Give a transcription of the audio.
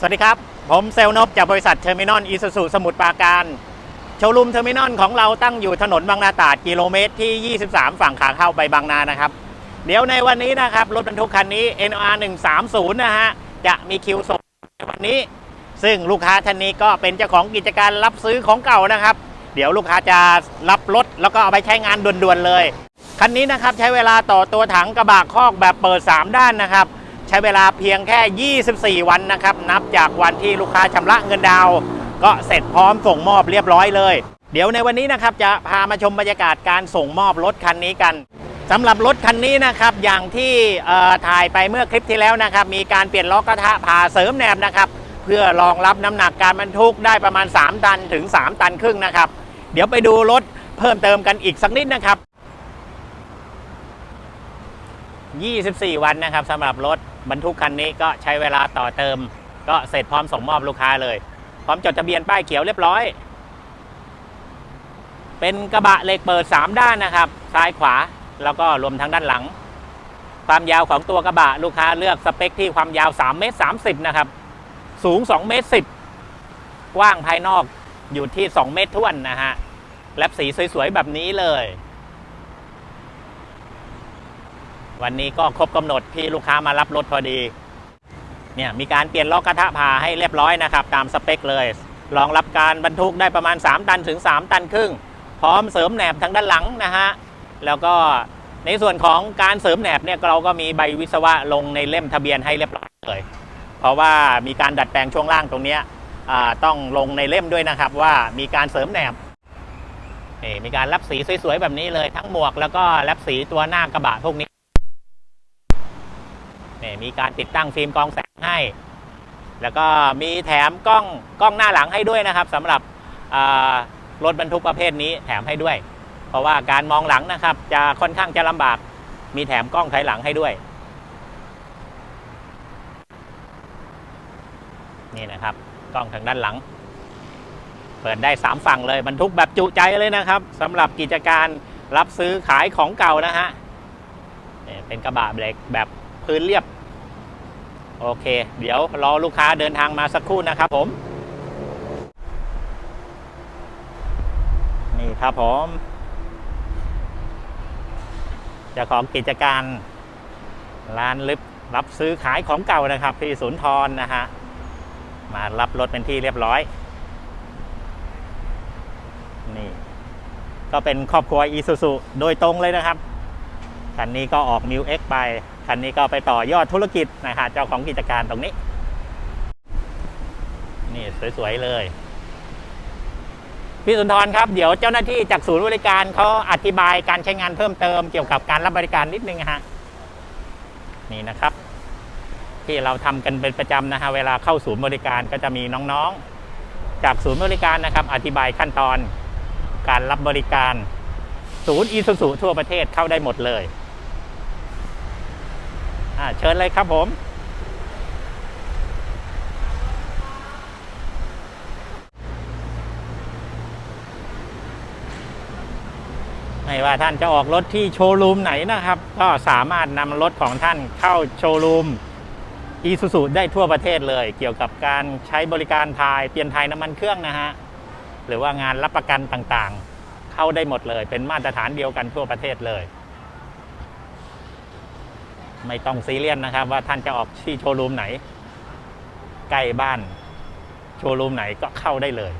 สวัสดีครับ ผมเซลนบจากบริษัทเทอร์มินอลอีซูซูสมุทรปราการ โชว์รูมเทอร์มินอลของเราตั้งอยู่ถนนบางนาตราดกิโลเมตรที่ 23 ฝั่งขาเข้าไปบางนานะครับ เดี๋ยวในวันนี้นะครับ รถบรรทุกคันนี้ NR 130 นะฮะ จะมีคิวส่งในวันนี้ ซึ่งลูกค้าท่านนี้ก็เป็นเจ้าของกิจการรับซื้อของเก่านะครับ เดี๋ยวลูกค้าจะรับรถแล้วก็เอาไปใช้งานด่วนๆเลย คันนี้นะครับใช้เวลาต่อตัวถังกระบะคอกแบบเปิด 3 ด้านนะครับ ใช้เวลาเพียงแค่ 24 วันนะครับ นับจากวันที่ลูกค้าชำระเงินดาว ก็เสร็จพร้อมส่งมอบเรียบร้อยเลย เดี๋ยวในวันนี้นะครับจะพามาชมบรรยากาศการส่งมอบรถคันนี้กันสำหรับรถคันนี้นะครับอย่างที่ถ่ายไปเมื่อคลิปที่แล้วนะครับ มีการเปลี่ยนล้อกระทะผ่าเสริมแหนบนะครับ เพื่อรองรับน้ำหนักการบรรทุกได้ประมาณ 3 ตันถึง 3 ตันครึ่งนะครับ เดี๋ยวไปดูรถเพิ่มเติมกันอีกสักนิดนะครับ 24 วันนะครับสำหรับรถ บรรทุกคันนี้ก็ใช้เวลาต่อเติม ก็เสร็จพร้อมส่งมอบลูกค้าเลย พร้อมจดทะเบียนป้ายเขียวเรียบร้อย เป็นกระบะเหล็กเปิด 3 ด้านนะครับ ซ้ายขวาแล้วก็รวมทั้งด้านหลัง ความยาวของตัวกระบะลูกค้าเลือกสเปคที่ความยาว3เมตร30นะครับสูง2เมตร10กว้างภายนอกอยู่ที่ 2 เมตรท้วนนะฮะแลบสีสวยๆแบบนี้เลย วันนี้ก็ครบกำหนดที่ลูกค้ามารับรถพอดีเนี่ยมีการเปลี่ยนล้อกระทะพาให้เรียบร้อยนะครับ ตามสเปคเลยรองรับการบรรทุกได้ประมาณ 3 ตันถึง 3 ตันครึ่ง พร้อมเสริมแหนบทางด้านหลังนะฮะแล้วก็ในส่วนของการเสริมแหนบเนี่ยเราก็มีใบวิศวะลงในเล่มทะเบียนให้เรียบร้อยเลย เพราะว่ามีการดัดแปลงช่วงล่างตรงนี้ต้องลงในเล่มด้วยนะครับว่ามีการเสริมแหนบนี่มีการรับสีสวยๆแบบนี้เลยทั้งหมวกแล้วก็รับสีตัวหน้ากระบะพวกนี้ นี่มีการติดตั้งฟิล์มกองแสงให้ แล้วก็มีแถมกล้องกล้องหน้าหลังให้ด้วยนะครับสำหรับรถบรรทุกประเภทนี้แถมให้ด้วย เพราะว่าการมองหลังนะครับ จะค่อนข้างจะลำบาก มีแถมกล้องถอยหลังให้ด้วย นี่นะครับกล้องทางด้านหลัง เปิดได้ 3 ฝั่งเลยบรรทุกแบบจุใจเลยนะครับสำหรับกิจการรับซื้อขายของเก่านะฮะเป็นกระบะเบรกแบบ พื้นเรียบ โอเค เดี๋ยวรอลูกค้าเดินทางมาสักครู่นะครับผม นี่ครับผมจ้าของกิจการร้านลิฟรับซื้อขายของเก่านะครับที่ศูนย์ทรนนะฮะมารับรถเป็นที่เรียบร้อย นี่ ก็เป็นครอบครัวอีซูซูโดยตรงเลยนะครับคันนี้ก็ออกมิวเอ็กไป คันนี้ก็ไปต่อยอดธุรกิจนะฮะเจ้าของกิจการตรงนี้ นี่สวยๆเลย พี่สุนทรครับเดี๋ยวเจ้าหน้าที่จากศูนย์บริการเขาอธิบายการใช้งานเพิ่มเติมเกี่ยวกับการรับบริการนิดนึงฮะนี่นะครับ ที่เราทำกันเป็นประจำนะฮะเวลาเข้าศูนย์บริการก็จะมีน้องๆ จากศูนย์บริการนะครับ อธิบายขั้นตอนการรับบริการ ศูนย์อีซูซูทั่วประเทศเข้าได้หมดเลย อ่าเชิญเลยครับผม ไม่ว่าท่านจะออกรถที่โชว์รูมไหนนะครับ ก็สามารถนำรถของท่านเข้าโชว์รูมอีซูซูได้ทั่วประเทศเลย เกี่ยวกับการใช้บริการทายเปลี่ยนทายน้ำมันเครื่องนะฮะ หรือว่างานรับประกันต่างๆ เข้าได้หมดเลย เป็นมาตรฐานเดียวกันทั่วประเทศเลย ไม่ต้องซีเรียสนะครับ ว่าท่านจะออกที่โชว์รูมไหน ใกล้บ้าน โชว์รูมไหนก็เข้าได้เลย